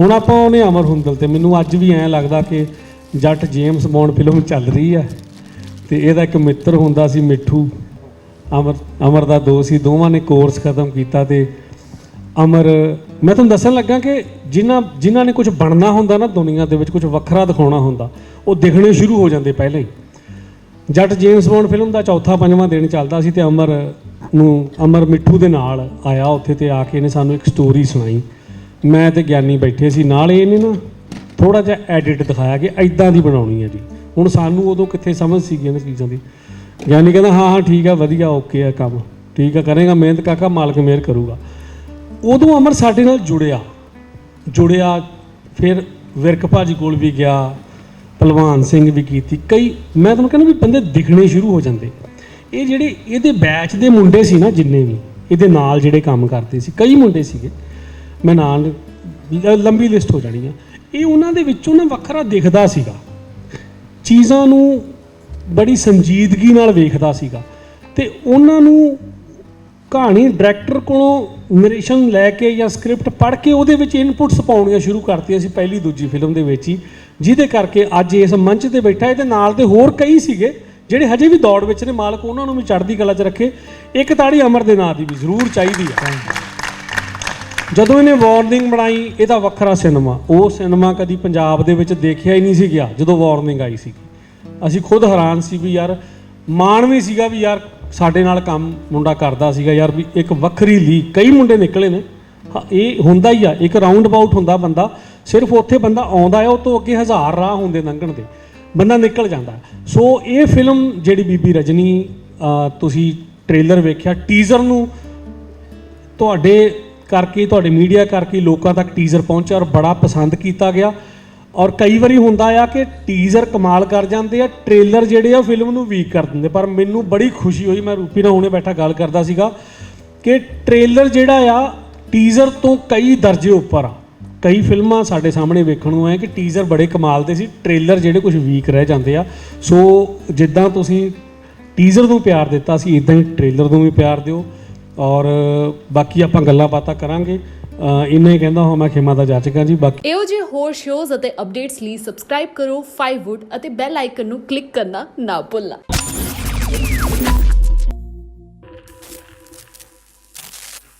ਹੁਣ ਆਪਾਂ ਉਹਨੇ ਅਮਰ ਹੁੰਦਲ ਤੇ ਮੈਨੂੰ ਅੱਜ ਵੀ ਐਂ ਲੱਗਦਾ ਕਿ ਜੱਟ ਜੇਮਸ ਬੌਂਡ ਫਿਲਮ ਚੱਲ ਰਹੀ ਹੈ ਤੇ ਇਹਦਾ ਇੱਕ ਮਿੱਤਰ ਹੁੰਦਾ ਸੀ ਮਿੱਠੂ। ਅਮਰ ਅਮਰ ਦਾ ਦੋਸਤ ਸੀ, ਦੋਵਾਂ ਨੇ ਕੋਰਸ ਖਤਮ ਕੀਤਾ ਤੇ ਅਮਰ, ਮੈਂ ਤੁਹਾਨੂੰ ਦੱਸਣ ਲੱਗਾ ਕਿ ਜਿਨ੍ਹਾਂ ਜਿਨ੍ਹਾਂ ਨੇ ਕੁਝ ਬਣਨਾ ਹੁੰਦਾ ਨਾ ਦੁਨੀਆ ਦੇ ਵਿੱਚ, ਕੁਝ ਵੱਖਰਾ ਦਿਖਾਉਣਾ ਹੁੰਦਾ, ਉਹ ਦਿਖਣੇ ਸ਼ੁਰੂ ਹੋ ਜਾਂਦੇ ਪਹਿਲਾਂ ਹੀ। ਜੱਟ ਜੇਮਸ ਬੌਂਡ ਫਿਲਮ ਦਾ ਚੌਥਾ, ਪੰਜਵਾਂ ਦਿਨ ਚੱਲਦਾ ਸੀ ਤੇ ਅਮਰ ਨੂੰ, ਅਮਰ ਮਿੱਠੂ ਦੇ ਨਾਲ ਆਇਆ ਉੱਥੇ ਤੇ ਆ ਕੇ ਇਹਨੇ ਸਾਨੂੰ ਇੱਕ ਸਟੋਰੀ ਸੁਣਾਈ। ਮੈਂ ਤੇ ਗਿਆਨੀ ਬੈਠੇ ਸੀ, ਨਾਲ ਇਹਨੇ ਨਾ ਥੋੜਾ ਜਿਹਾ ਐਡਿਟ ਦਿਖਾਇਆ ਕਿ ਐਦਾਂ ਦੀ ਬਣਾਉਣੀ ਹੈ ਜੀ। ਹੁਣ ਸਾਨੂੰ ਉਦੋਂ ਕਿੱਥੇ ਸਮਝ ਸੀਗੀ ਇਹਨਾਂ ਚੀਜ਼ਾਂ ਦੀ। ਗਿਆਨੀ ਕਹਿੰਦਾ, ਹਾਂ ਹਾਂ, ਠੀਕ ਆ, ਵਧੀਆ ਓਕੇ ਆ ਕੰਮ। ਠੀਕ ਆ, ਕਰੇਗਾ, ਮਿਹਨਤ ਕਾਕਾ, ਮਾਲਕ ਮਿਹਰ ਕਰੂਗਾ। ਉਦੋਂ ਅਮਰ ਸਾਡੇ ਨਾਲ ਜੁੜਿਆ। ਜੁੜਿਆ, ਫਿਰ ਵਿਰਕ ਭਾਜੀ ਕੋਲ ਵੀ ਗਿਆ ਭਲਵਾਨ ਸਿੰਘ ਵੀ ਕੀਤੀ। ਕਈ, ਮੈਂ ਤੁਹਾਨੂੰ ਕਹਿੰਦਾ ਵੀ ਬੰਦੇ ਦਿਖਣੇ ਸ਼ੁਰੂ ਹੋ ਜਾਂਦੇ। ਇਹ ਜਿਹੜੇ, ਇਹਦੇ ਬੈਚ ਦੇ ਮੁੰਡੇ ਸੀ ਨਾ ਜਿੰਨੇ ਵੀ, ਇਹਦੇ ਨਾਲ ਜਿਹੜੇ ਕੰਮ ਕਰਦੇ ਸੀ, ਕਈ ਮੁੰਡੇ ਸੀਗੇ। ਮੈਂ ਨਾਲ ਲ ਲੰਬੀ ਲਿਸਟ ਹੋ ਜਾਣੀ ਆ। ਇਹ ਉਹਨਾਂ ਦੇ ਵਿੱਚੋਂ ਨਾ ਵੱਖਰਾ ਦਿਖਦਾ ਸੀਗਾ। ਚੀਜ਼ਾਂ ਨੂੰ ਬੜੀ ਸੰਜੀਦਗੀ ਨਾਲ ਵੇਖਦਾ ਸੀਗਾ। ਤੇ ਉਹਨਾਂ ਨੂੰ ਕਹਾਣੀ ਡਾਇਰੈਕਟਰ ਕੋਲੋਂ ਨਰੇਸ਼ਨ ਲੈ ਕੇ ਜਾਂ ਸਕ੍ਰਿਪਟ ਪੜ੍ਹ ਕੇ ਉਹਦੇ ਵਿੱਚ ਇਨਪੁਟਸ ਪਾਉਣੀਆਂ ਸ਼ੁਰੂ ਕਰਤੀਆਂ ਸੀ ਪਹਿਲੀ ਦੂਜੀ ਫਿਲਮ ਦੇ ਵਿੱਚ ਹੀ। ਜਿਹਦੇ ਕਰਕੇ ਅੱਜ ਇਸ ਮੰਚ ਤੇ ਬੈਠਾ ਇਹਦੇ ਨਾਲ ਦੇ ਹੋਰ ਕਈ ਸੀਗੇ, ਜਿਹੜੇ ਹਜੇ ਵੀ ਦੌੜ ਵਿੱਚ ਨੇ। ਮਾਲਕ ਉਹਨਾਂ ਨੂੰ ਵੀ ਚੜ੍ਹਦੀ ਕਲਾ 'ਚ ਰੱਖੇ। ਇੱਕ ਤਾੜੀ ਅਮਰ ਦੇ ਨਾਂ ਦੀ ਵੀ ਜ਼ਰੂਰ ਚਾਹੀਦੀ ਹੈ ਜਦੋਂ ਇਹਨੇ ਵਾਰਨਿੰਗ ਬਣਾਈ ਇਹਦਾ ਵੱਖਰਾ ਸਿਨੇਮਾ ਉਹ ਸਿਨੇਮਾ ਕਦੀ ਪੰਜਾਬ ਦੇ ਵਿੱਚ ਦੇਖਿਆ ਹੀ ਨਹੀਂ ਸੀ ਗਿਆ ਜਦੋਂ ਵਾਰਨਿੰਗ ਆਈ ਸੀ। ਅਸੀਂ ਖੁਦ ਹੈਰਾਨ ਸੀ ਵੀ ਯਾਰ ਮਾਣ ਵੀ ਸੀਗਾ ਵੀ ਯਾਰ ਸਾਡੇ ਨਾਲ ਕੰਮ ਮੁੰਡਾ ਕਰਦਾ ਸੀਗਾ ਯਾਰ ਵੀ ਇੱਕ ਵੱਖਰੀ ਲੀਗ ਕਈ ਮੁੰਡੇ ਨਿਕਲੇ ਨੇ। ਹਾਂ, ਇਹ ਹੁੰਦਾ ਹੀ ਆ ਇੱਕ ਰਾਉਂਡ ਅਬਾਊਟ ਹੁੰਦਾ ਬੰਦਾ ਸਿਰਫ ਉੱਥੇ ਬੰਦਾ ਆਉਂਦਾ ਹੈ ਉਹ ਤੋਂ ਅੱਗੇ ਹਜ਼ਾਰ ਰਾਹ ਹੁੰਦੇ ਲੰਘਣ ਦੇ ਬੰਦਾ ਨਿਕਲ ਜਾਂਦਾ। ਸੋ ਇਹ ਫਿਲਮ ਜਿਹੜੀ ਬੀਬੀ ਰਜਨੀ ਤੁਸੀਂ ਟ੍ਰੇਲਰ ਵੇਖਿਆ ਟੀਜ਼ਰ ਨੂੰ ਤੁਹਾਡੇ ਕਰਕੇ ਤੁਹਾਡੇ ਮੀਡੀਆ ਕਰਕੇ ਲੋਕਾਂ ਤੱਕ ਟੀਜ਼ਰ ਪਹੁੰਚਿਆ ਔਰ ਬੜਾ ਪਸੰਦ ਕੀਤਾ ਗਿਆ। ਔਰ ਕਈ ਵਾਰੀ ਹੁੰਦਾ ਆ ਕਿ ਟੀਜ਼ਰ ਕਮਾਲ ਕਰ ਜਾਂਦੇ ਆ ਟ੍ਰੇਲਰ ਜਿਹੜੇ ਆ ਫਿਲਮ ਨੂੰ ਵੀਕ ਕਰ ਦਿੰਦੇ। ਪਰ ਮੈਨੂੰ ਬੜੀ ਖੁਸ਼ੀ ਹੋਈ, ਮੈਂ ਰੂਪੀ ਨਾਲ ਹੁਣੇ ਬੈਠਾ ਗੱਲ ਕਰਦਾ ਸੀਗਾ ਕਿ ਟ੍ਰੇਲਰ ਜਿਹੜਾ ਆ ਟੀਜ਼ਰ ਤੋਂ ਕਈ ਦਰਜੇ ਉੱਪਰ ਆ। ਕਈ ਫਿਲਮਾਂ ਸਾਡੇ ਸਾਹਮਣੇ ਵੇਖਣ ਨੂੰ ਆਏ ਕਿ ਟੀਜ਼ਰ ਬੜੇ ਕਮਾਲ ਦੇ ਸੀ ਟ੍ਰੇਲਰ ਜਿਹੜੇ ਕੁਝ ਵੀਕ ਰਹਿ ਜਾਂਦੇ ਆ। ਸੋ ਜਿੱਦਾਂ ਤੁਸੀਂ ਟੀਜ਼ਰ ਨੂੰ ਪਿਆਰ ਦਿੱਤਾ ਸੀ ਇਦਾਂ ਹੀ ਟ੍ਰੇਲਰ ਨੂੰ ਵੀ ਪਿਆਰ ਦਿਓ। ਔਰ ਬਾਕੀ ਆਪਾਂ ਗੱਲਾਂ ਬਾਤਾਂ ਕਰਾਂਗੇ। ਇੰਨਾ ਹੀ ਕਹਿੰਦਾ ਹਾਂ, ਮੈਂ ਖੇਮਾ ਦਾ ਜਾਚਕਾਂ ਜੀ, ਬਾਕੀ ਇਹੋ ਜਿਹੇ ਹੋਰ ਸ਼ੋਜ਼ ਅਤੇ ਅਪਡੇਟਸ ਲਈ ਸਬਸਕ੍ਰਾਈਬ ਕਰੋ ਫਾਈਵੁੱਡ ਅਤੇ ਬੈਲ ਆਈਕਨ ਨੂੰ ਕਲਿੱਕ ਕਰਨਾ ਨਾ ਭੁੱਲਣਾ।